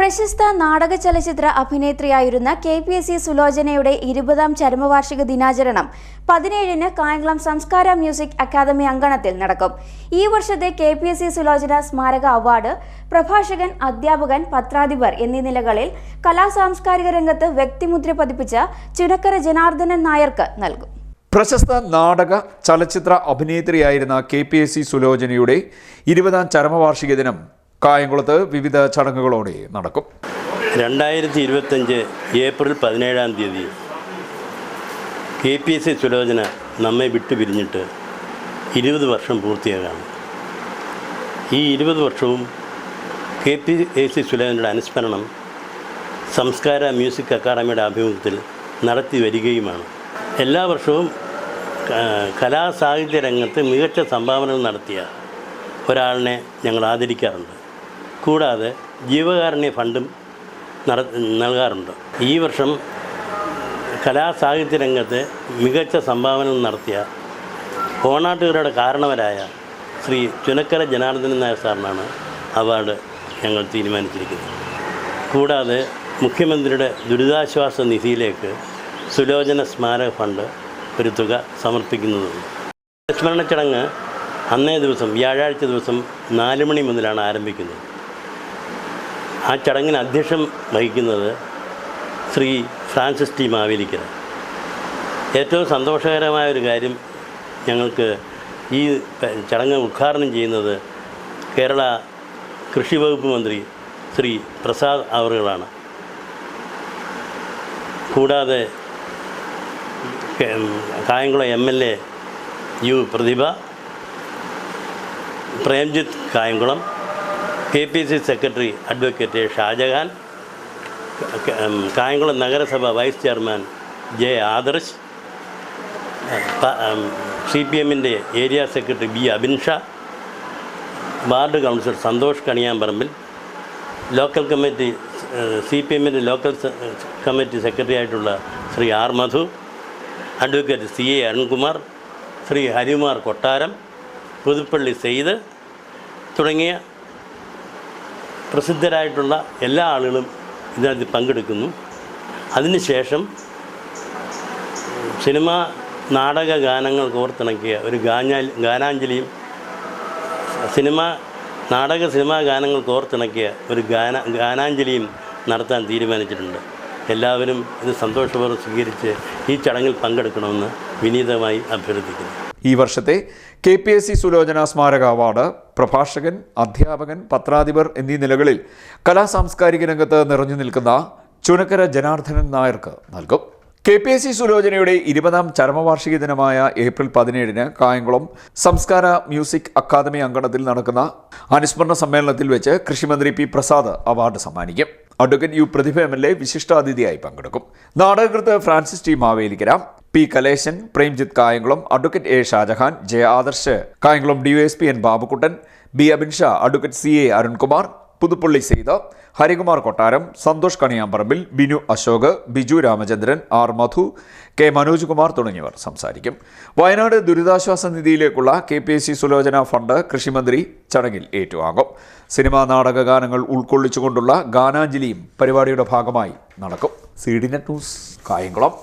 പ്രശസ്ത നാടക ചലച്ചിത്ര അഭിനേത്രിയായിരുന്ന കെ പി എസ് സി സുലോചനയുടെ ഇരുപതാം ചരമവാർഷിക ദിനാചരണം പതിനേഴിന് കായംകുളം സംസ്കാര മ്യൂസിക് അക്കാദമി അങ്കണത്തിൽ നടക്കും. ഈ വർഷത്തെ K P S C Sulochana സ്മാരക അവാർഡ് പ്രഭാഷകൻ അധ്യാപകൻ പത്രാധിപർ എന്നീ നിലകളിൽ കലാ സാംസ്കാരിക രംഗത്ത് വ്യക്തിമുദ്ര പതിപ്പിച്ച ചുനക്കര ജനാർദ്ദനൻ നായർക്ക് നൽകും. പ്രശസ്ത നാടക ചലച്ചിത്ര അഭിനേത്രിയായിരുന്ന കെ പി എസ് സി സുലോചനയുടെ ഇരുപതാം ചരമവാർഷിക ദിനം കായംകുളത്ത് വിവിധ ചടങ്ങുകളോടെ നടക്കും. രണ്ടായിരത്തി ഇരുപത്തഞ്ച് ഏപ്രിൽ പതിനേഴാം തീയതി K P S C Sulochana നമ്മെ വിട്ടു പിരിഞ്ഞിട്ട് ഇരുപത് വർഷം പൂർത്തിയാകാണ്. ഈ ഇരുപത് വർഷവും കെ പി എ സി സുലോചനയുടെ അനുസ്മരണം സംസ്കാര മ്യൂസിക് അക്കാദമിയുടെ ആഭിമുഖ്യത്തിൽ നടത്തി വരികയുമാണ്. എല്ലാ വർഷവും കലാസാഹിത്യ രംഗത്ത് മികച്ച സംഭാവനകൾ നടത്തിയ ഒരാളിനെ ഞങ്ങൾ ആദരിക്കാറുണ്ട്. കൂടാതെ ജീവകാരുണ്യ ഫണ്ടും നട നൽകാറുണ്ട്. ഈ വർഷം കലാസാഹിത്യ രംഗത്തെ മികച്ച സംഭാവന നടത്തിയ ഓണാട്ടുകാരുടെ കാരണവരായ ശ്രീ ചുനക്കര ജനാർദ്ദനൻ നായർ സാറിനാണ് അവാർഡ് ഞങ്ങൾ തീരുമാനിച്ചിരിക്കുന്നത്. കൂടാതെ മുഖ്യമന്ത്രിയുടെ ദുരിതാശ്വാസ നിധിയിലേക്ക് സുലോചന സ്മാരക ഫണ്ട് ഒരു തുക സമർപ്പിക്കുന്നതുണ്ട്. സ്മരണ ചടങ്ങ് അന്നേ ദിവസം വ്യാഴാഴ്ച ദിവസം നാല് മണി മുതലാണ് ആരംഭിക്കുന്നത്. ആ ചടങ്ങിന് അധ്യക്ഷം വഹിക്കുന്നത് ശ്രീ ഫ്രാൻസിസ് ടി മാവേലിക്കര. ഏറ്റവും സന്തോഷകരമായ ഒരു കാര്യം ഞങ്ങൾക്ക് ഈ ചടങ്ങ് ഉദ്ഘാടനം ചെയ്യുന്നത് കേരള കൃഷി വകുപ്പ് മന്ത്രി ശ്രീ പ്രസാദ് അവറുകളാണ്. കൂടാതെ Kayamkulam M L A U Prathibha Premjith Kayamkulam K P C secretary advocate Shajahan Kayamkulam നഗരസഭ vice chairman J Adarsh C P എമ്മിന്റെ area secretary B Abin Shah ward councillor Santhosh Kaniyamparambil local committee C P എമ്മിന്റെ local committee secretary ആയിട്ടുള്ള Shri R Madhu advocate C A Arunkumar Shri Harikumar Kottaram Puthuppally Saith തുടങ്ങിയ പ്രസിദ്ധരായിട്ടുള്ള എല്ലാ ആളുകളും ഇതിനകത്ത് പങ്കെടുക്കുന്നു. അതിനുശേഷം cinema നാടക ഗാനങ്ങൾ കോർത്തിണക്കിയ ഒരു ഗാനാ ഗാനാഞ്ജലിയും സിനിമ നാടക സിനിമാ ഗാനങ്ങൾ കോർത്തിണക്കിയ ഒരു ഗാന ഗാനാഞ്ജലിയും നടത്താൻ തീരുമാനിച്ചിട്ടുണ്ട്. എല്ലാവരും ഇത് സന്തോഷപൂർവം സ്വീകരിച്ച് ഈ ചടങ്ങിൽ പങ്കെടുക്കണമെന്ന് വിനീതമായി അഭ്യർത്ഥിക്കുന്നു. ഈ വർഷത്തെ K P S C Sulochana സ്മാരക അവാർഡ് പ്രഭാഷകൻ അധ്യാപകൻ പത്രാധിപർ എന്നീ നിലകളിൽ കലാസാംസ്കാരിക രംഗത്ത് നിറഞ്ഞു നിൽക്കുന്ന ചുനക്കര ജനാർദ്ദനൻ നായർക്ക് നൽകും. കെ പി എസ് സി സുലോചനയുടെ ഇരുപതാം ചരമവാർഷിക ദിനമായ ഏപ്രിൽ പതിനേഴിന് കായംകുളം സംസ്കാര മ്യൂസിക് അക്കാദമി അങ്കണത്തിൽ നടക്കുന്ന അനുസ്മരണ സമ്മേളനത്തിൽ വെച്ച് കൃഷിമന്ത്രി പി പ്രസാദ് അവാർഡ് സമ്മാനിക്കും. Advocate U Prathibha M L A വിശിഷ്ടാതിഥിയായി പങ്കെടുക്കും. നാടകകൃത്ത് Francis T Mavelikkara P Kaleshan Premjith Kayamkulam advocate A Shajahan J Adarsh Kayamkulam P N Babukuttan B Abin Shah advocate C A Arunkumar Puthuppally Saith Harikumar Kottaram Santhosh Kaniyamparambil Binu Ashok Biju Ramachandran R Madhu K Manoj Kumar തുടങ്ങിയവർ സംസാരിക്കും. വയനാട് ദുരിതാശ്വാസ നിധിയിലേക്കുള്ള K P S C Sulochana fund കൃഷിമന്ത്രി ചടങ്ങിൽ ഏറ്റുവാങ്ങും. Cinema നാടക ഗാനങ്ങൾ ഉൾക്കൊള്ളിച്ചുകൊണ്ടുള്ള ഗാനാഞ്ജലിയും പരിപാടിയുടെ ഭാഗമായി നടക്കും. C D Net News Kayamkulam.